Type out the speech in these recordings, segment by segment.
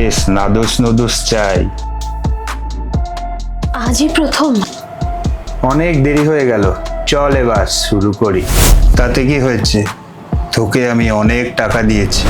বেশ নাদুস নুদুস চাই। আজই প্রথম। অনেক দেরি হয়ে গেল। চল এবার শুরু করি। তাতে কি হয়েছে? তোকে আমি অনেক টাকা দিয়েছি।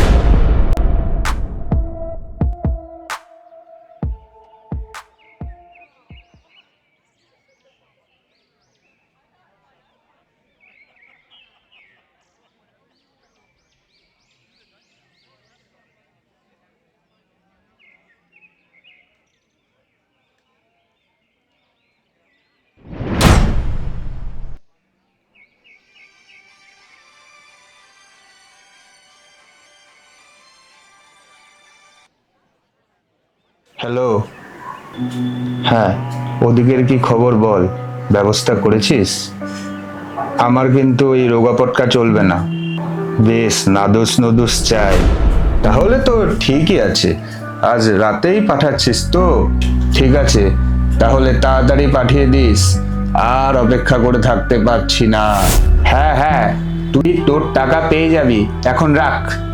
হ্যালো। হ্যাঁ ওদিকের কি খবর বল? ব্যবস্থা করেছিস? আমার কিন্তু এই রোগা পটকা চলবে না। বেশ, নাদুস নদুস চাই। তাহলে তো ঠিকই আছে। আজ রাতেই পাঠাচ্ছিস তো? ঠিক আছে, তাহলে তাড়াতাড়ি পাঠিয়ে দিস। আর অপেক্ষা করে থাকতে পারছি না। হ্যাঁ হ্যাঁ তুই তোর টাকা পেয়ে যাবি। এখন রাখ।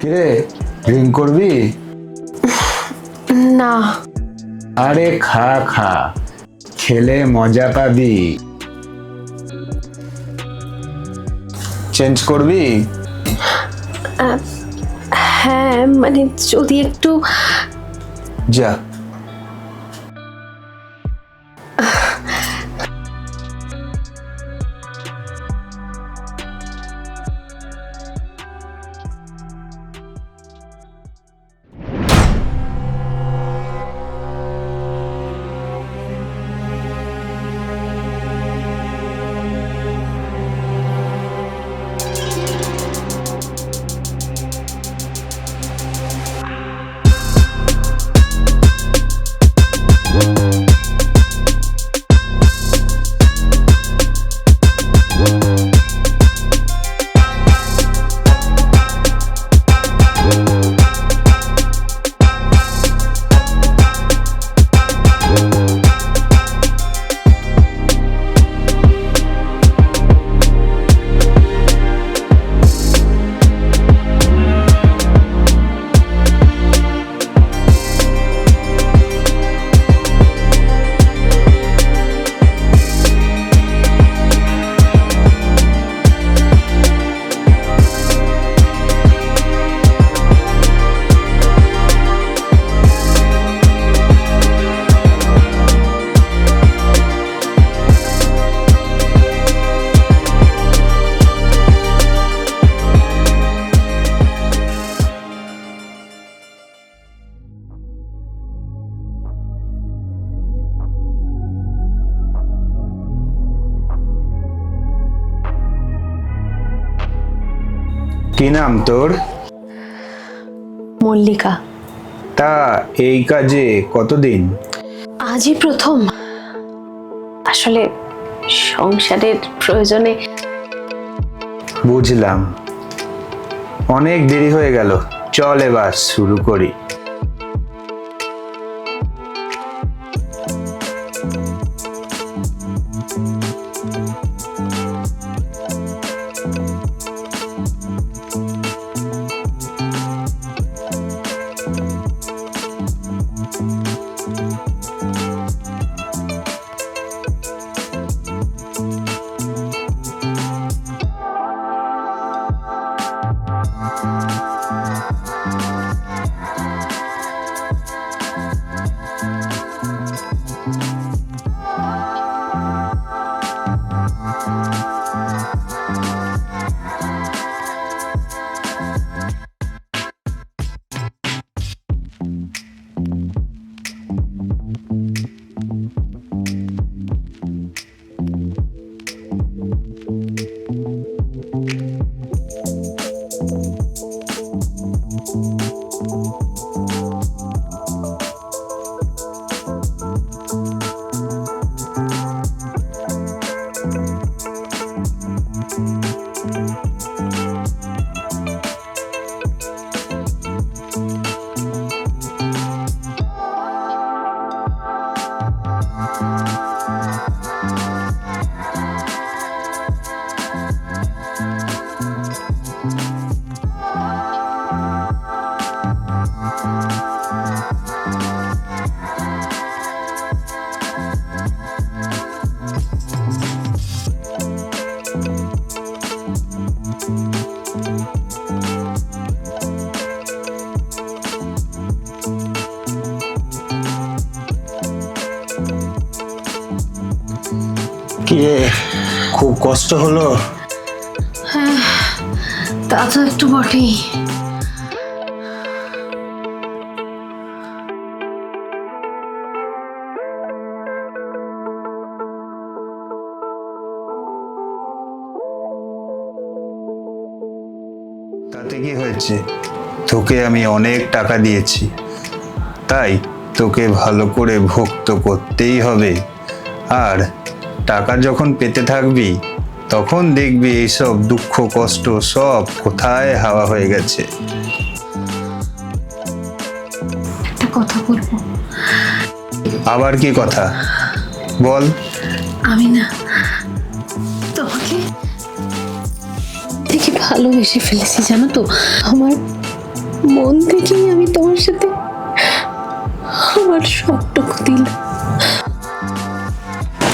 কিরে ড্রিঙ্ক করবি? না। আরে খা খা। খেলে মজা পাবি। চেঞ্জ করবি? হ্যাঁ মানে যদি একটু যা। কি নাম তোর? মল্লিকা। তা এই কাজে কতদিন? আজই প্রথম। আসলে সংসারের প্রয়োজনে বুঝলাম। অনেক দেরি হয়ে গেল। চল এবার শুরু করি। কষ্ট হলো? তা তো একটু বটেই। তাতে কি হয়েছে? তোকে আমি অনেক টাকা দিয়েছি। তাই তোকে ভালো করে ভক্ত করতেই হবে। আর টাকা যখন পেতে থাকবি তখন দেখবি এইসব দুঃখ কষ্ট সব কোথায় হাওয়া হয়ে গেছে। একটা কথা বলব? আবার কি কথা? বল। আমি না তোমাকে দেখে ভালোবেসে ফেলেছি জানো তো? আমার মন থেকেই আমি তোমার সাথে আমার সবটুকু দিলাম।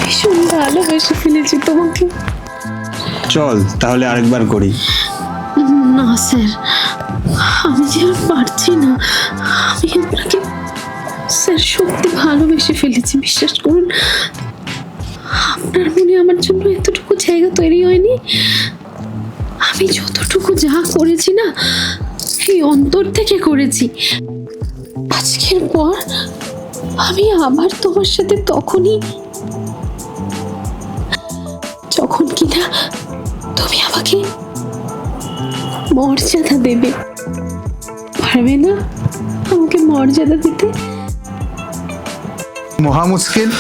ভীষণ ভালোবেসে ফেলেছি তোমাকে। চল, তাহলে আরেকবার করি। না, স্যার। আমি যে আর পারছি না, আমি আপনাকে, স্যার, সত্যি ভালোবেসে ফেলেছি, বিশ্বাস করুন। আপনার মনে আমার জন্য এতটুকু জায়গা তৈরি হয়নি? আমি যতটুকু যা করেছি না এই অন্তর থেকে করেছি। আজকের পর আমি আবার তোমার সাথে তখনই কিনা তুমি আমাকে মর্যাদা দেবে। পারবে না আমাকে মর্যাদা দিতে? মহা মুশকিল।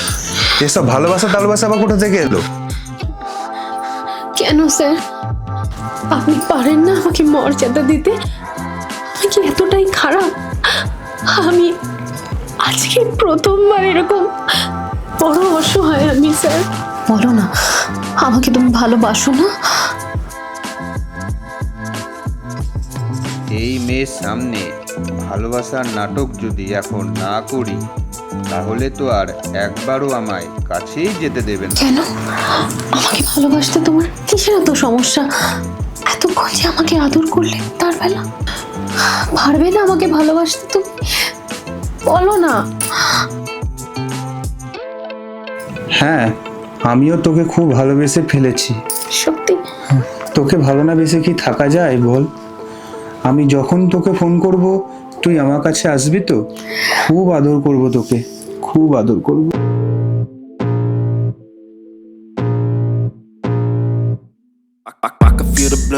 এসব ভালোবাসা টালবাসা আবার কোথা থেকে এলো? কেন স্যার? আপনি পারেন না আমাকে মর্যাদা দিতে? আমি কি এতটাই খারাপ। আমি আজকে প্রথমবার এরকম বড় অসহায় আমি স্যার। বলো না। আমাকে তুমি ভালোবাসো না? এই মেয়ের সামনে ভালোবাসার নাটক যদি এখন না করি তাহলে তো আর একবারও আমায় কাছেই যেতে দেবেন কেন? আমাকে ভালোবাসতে তোমার কিসের এত সমস্যা? এতক্ষণ যে আমাকে আদর করলে তার বেলা? পারবে না আমাকে ভালোবাসতে তুমি? বলো না। হ্যাঁ আমিও তোকে খুব ভালোবেসে ফেলেছি। সত্যি? তোকে ভালো না বেসে কি থাকা যায় বল? আমি যখন তোকে ফোন করব তুই আমার কাছে আসবি তো? খুব আদর করব তোকে। খুব আদর করব।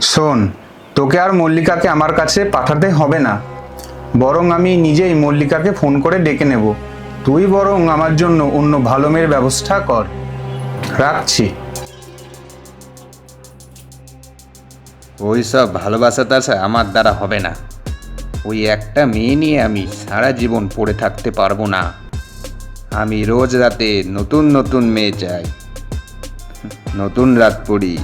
শোন, তোকে আর মল্লিকাকে আমার কাছে পাঠাতে হবে না। বরং আমি নিজেই মল্লিকাকে ফোন করে ডেকে নেব। তুই বরং আমার জন্য অন্য ভালো মেয়ের ব্যবস্থা কর। রাখছি। ওই সব ভালোবাসা টাসা আমার দ্বারা হবে না। ওই একটা মেয়ে নিয়ে আমি সারা জীবন পড়ে থাকতে পারব না। আমি রোজ রাতে নতুন নতুন মেয়ে চাই। নতুন রাত পড়ি।